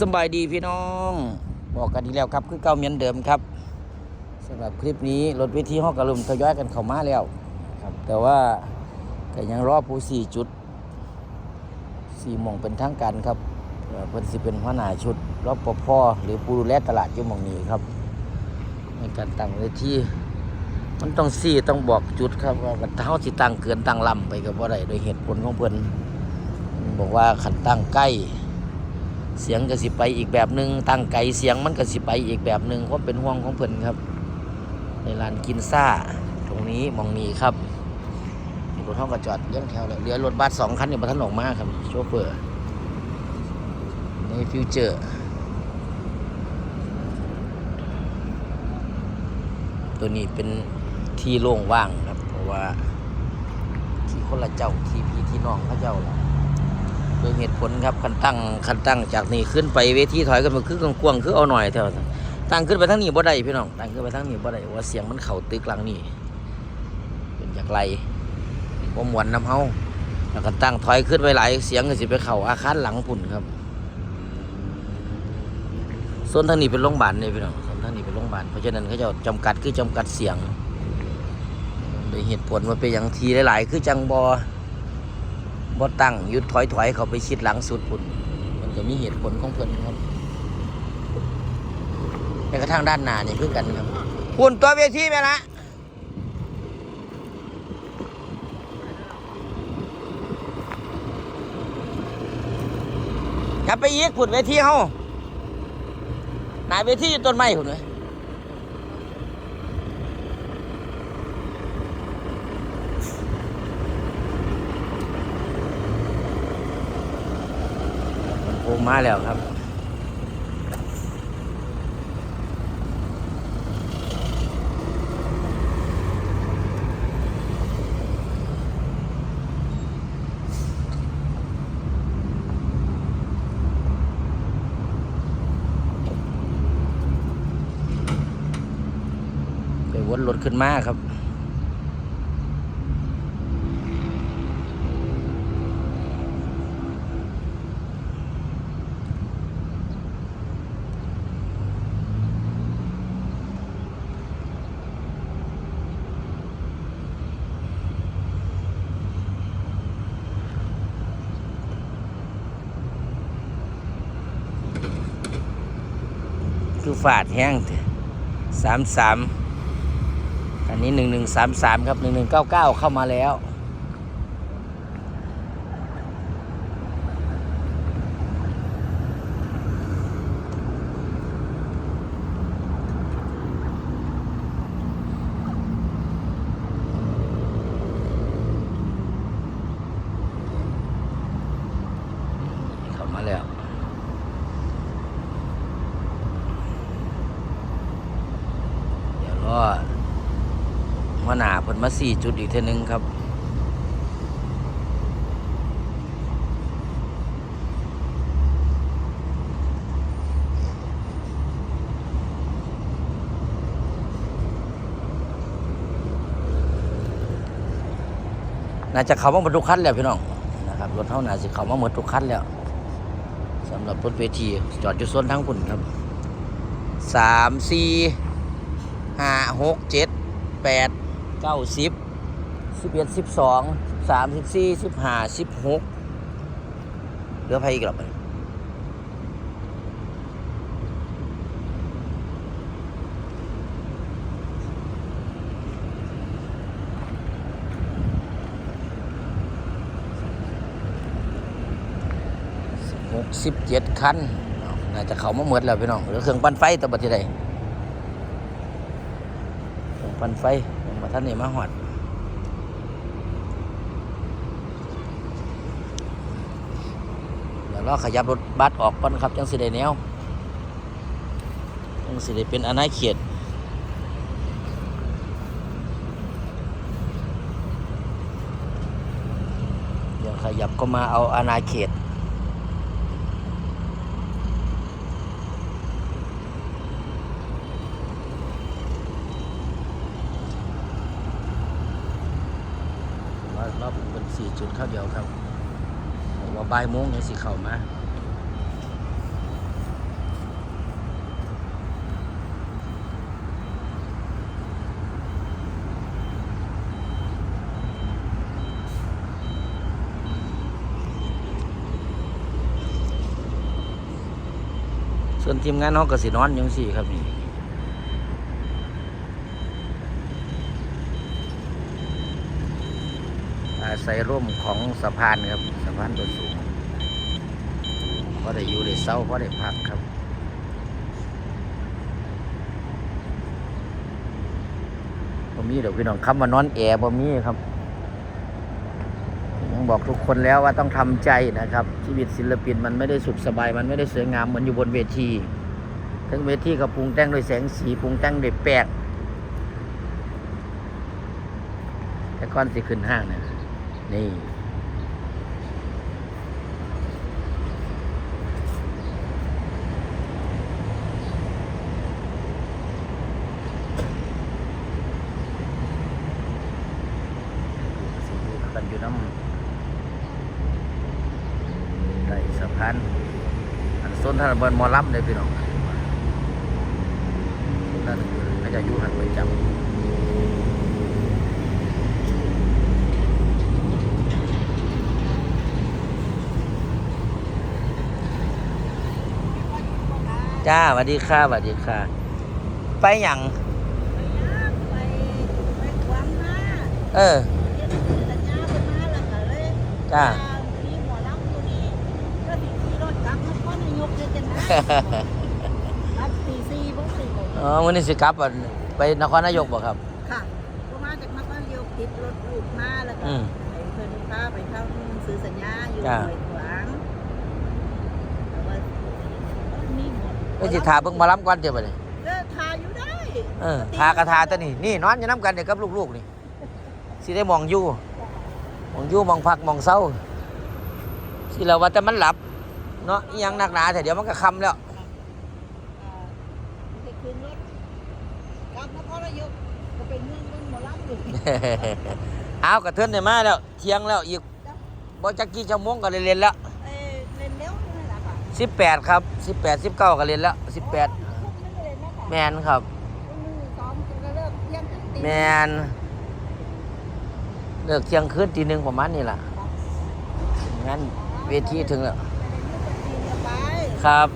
สบายดีพี่น้อง บอกกันดีแล้วครับ คือเก่าเหมือนเดิมครับสำหรับคลิปนี้รถเวทีห้องกระลุมทยอยกันเข้ามาแล้วครับ แต่ว่าก็ยังรอผู้สี่จุดสี่มงเป็นทางการครับเอ่อเพิ่นสิเป็นหัวหน้าชุดรอบปภหรือผู้ดูแลตลาดยู่มองนี้ครับ ในการตั้งเวทีมันต้องสี่ต้องบอกจุดครับว่ากันเท่าสิตั้งเกินตั้งลำไปกับว่าไรโดยเหตุผลของเพิ่นบอกว่าขันตั้งใกล้ เสียงก็สิไปอีกแบบหนึ่งตั้งไกลเสียงมันก็สิไปอีกแบบหนึ่งเพราะเป็นห่วงของเพิ่นครับ ในลานกินซ่า ตรงนี้มองนี้ครับรถห้องกระจอดเลี้ยงแถวเลยเหลือรถบัสสองคันอยู่บนถนนออกมาครับโชเฟอร์ในฟิวเจอร์ตัวนี้เป็นที่โล่งว่างครับ เพราะว่าที่คนละเจ้าที่พี่ที่น้องเขาเจ้าและ โดยเหตุผลครับคันตั้งคันตั้งจากนี้ขึ้นไปเวทีถอยกันมาคือกวางคือเอาหน่อยแถวนั้นตั้งขึ้นไปทั้งนี้บ่ได้พี่น้องตั้งขึ้นไปทั้งนี้บ่ได้ว่าเสียงมันเข่าตึกหลังนี่เป็นจากไรว่มวนน้ำเฮาแล้วก็ตั้งถอยขึ้นไปหลายเสียงก็สิไปเข่าอาคารหลังพุ่นครับส่วนทางนี้เป็นโรงพยาบาลเลยพี่น้องส่วนทางนี้เป็นโรงพยาบาลเพราะฉะนั้นเขาจะจำกัดคือจำกัดเสียงโดยเหตุผลว่าเป็นอย่างทีหลายๆ คือจังบอ บ่ตั้งยุดถอยถอยเขาไปชิดหลังสุดพุ่นมันก็มีเหตุผลของเพิ่นครับแม้กระทั่งด้านหน้านี่คือกันครับพุ่นตัวเวทีไปละอย่าไปยีกพุ่นเวทีเฮาหนาเวทีอยู่ต้นไม้พุ่นเว้ย โอ้มาแล้วครับไปวนรถขึ้นมาครับ คือฝาดแห้งสามสามอันนี้หนึ่งหนึ่งสามสามครับหนึ่งหนึ่งเก้าเก้าเข้ามาแล้ว เข้ามาแล้ว เดี๋ยวรอ หนาเพิ่นมาสี่จุดอีกเท่านึงครับ น่าจะเข้ามาหมดทุกคันแล้วพี่น้องนะครับรถเท่าหนาจะเข้ามาหมดทุกคันแล้วสำหรับรถเวทีจอดอยู่โซนทั้งคุณครับสามสี่ห้าหกเจ็ดแปด เก้าสิบสิบเอ็ดสิบสองสามสิบสี่สิบห้าสิบหกเหลือใครอีกหรอไปหกสิบเจ็ดคันน่าจะเขามาหมดแล้วพี่น้องเหลือเครื่องปั่นไฟตัวบัดที่ใดเครื่องปั่นไฟ ยังมาท่านนี่มาหอดเดี๋ยวเราขยับรถบัสออกก่อนครับ จังสิได้แนวจังสิได้เป็นอาณาเขตเดี๋ยวขยับก็มาเอาอาณาเขต สี่จุดข้าวเดียวครับว่าบ่ายโมงเนี่สิเข้ามาส่วนทีมงานน้องกสินอนยังสี่ครับนี่ ศัยร่มของสะพานครับสะพานตัวสูงพอได้อยู่ได้เศร้าพอได้พักครับบ่มีเดี๋ยวพี่น้องคำว่านอนแอร์บ่มีครับยังบอกทุกคนแล้วว่าต้องทำใจนะครับ ชีวิตศิลปินมันไม่ได้สุขสบาย มันไม่ได้สวยงามเหมือนอยู่บนเวทีทั้งเวทีก็ปรุงแต่งด้วยแสงสีปรุงแต่งด้วยแปดแต่ก่อนสิขึ้นห้างเนี่ย นี่สิอยู่กันอยู่น้ำไหลสะพานอันส้นท่านบนหมอลำเลยพี่น้องส้นท่านก็จะอยู่หันไปจำ จ้าสวัสดีค่ะสวัสดีค่ะ ไปหยังไปไปขวางหน้าเออเรียนสื่อสัญญาเป็นมาแล้วก็เลยจ้ามีหมอลำตัวนี้ก็ติดขี่รถกลับนครนายกเลยจังนะรับตีสี่พวกสี่โมงอ๋อวันนี้สิกลับอะไปนครนายกบ่ครับ ค่ะก็มาจากนครนายกติดรถลูกมาแล้วก็อืมไปเพิ่นพาไปเข้าหนังสือสัญญาอยู่ จ้า หน่วยขวางแต่ว่ามี หมดไปสิทาเบิ่งหมาล้ำก่อนเดี๋ยวบัดนี้ก็ทาอยู่ได้เออทากระทาตัวนี้นี่นอนอยู่น้ำกันเดี๋ยวกับลูกๆนี่สิได้มองอยู่มองอยู่มองพักมองเศร้าสิเราว่าแต่มันหลับเนาะอิหยังหนักหนาแต่เดี๋ยวมันก็คำแล้วอ่าไปขึ้นรถกลับนครนายกก็เป็นเมืองเมืองหมอลำอยู่เอากระเทือนได้มาแล้ว เที่ยงแล้วอีกบ่จักกี่ชั่วโมงก็ได้เรียนแล้ว เอ้ยเล่นเร็วนี่ แหละค่ะ18ครับ18 19ก็เรียนแล้ว18คุกไม่ได้เล่นนะคะแมนครับมือซ้อมนเลิกเชียงคืนตีแมนเลิกเที่ยงคืนตีหนึ่งประมาณนี้ล่ะงั้นเวทีถึงแล้ว ครับ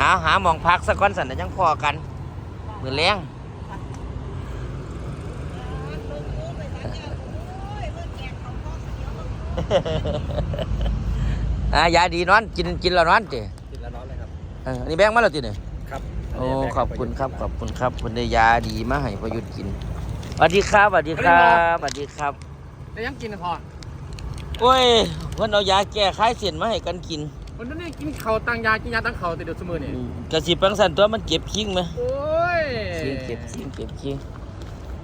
หาหามองพักสักก้อนสันนะยังพอกันมือแรง อ่ายาดีนอนกินกินแล้วนอนจีกินแล้วร้อนเลยครับอันนี้แบงค์มาแล้วจีเนี่ยครับโอ้ขอบคุณครับขอบคุณครับคุณได้ยาดีมาให้พอหยุดกินสวัสดีครับสวัสดีครับสวัสดีครับแล้วยังกินพอโอ้ยเพิ่นเอายาแก้คลายเส้นมาให้กันกินวันนั้นนี่กินเข่าวตังยากินยาตังเข่าวแต่เดี๋ยวสมือนี่กระสิปังสันตัวมันเก็บคิงไหมโอ้ยคิงเก็บคิงเก็บคิง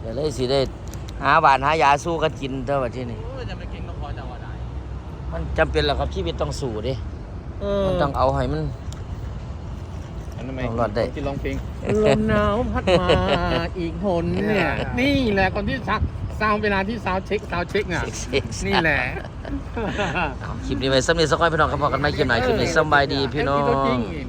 เดี๋ยวเลยสิได้หาบานหายาสู้กันกินเท่าว่าที่นี่ มันจำเป็นแล้วครับชีวิตต้องสู้เดิเอมันต้องเอาให้มันอันนั้นไม่ต้องรอดได้กินร้องเพลงลมหนาวพัดมาอีกหนเนี่ย นี่แหละคนที่ซักซาวเวลาที่ซาวเช็คซาวเช็คอะเซ็กซี่นี่แหละ เอาคลิปนี้ไว้สำเร็จสักค่อยพี่น้องครับพอกันไหมคลิปไหนคลิปนี้สำบายดีพี่น้อตัวจริงนี่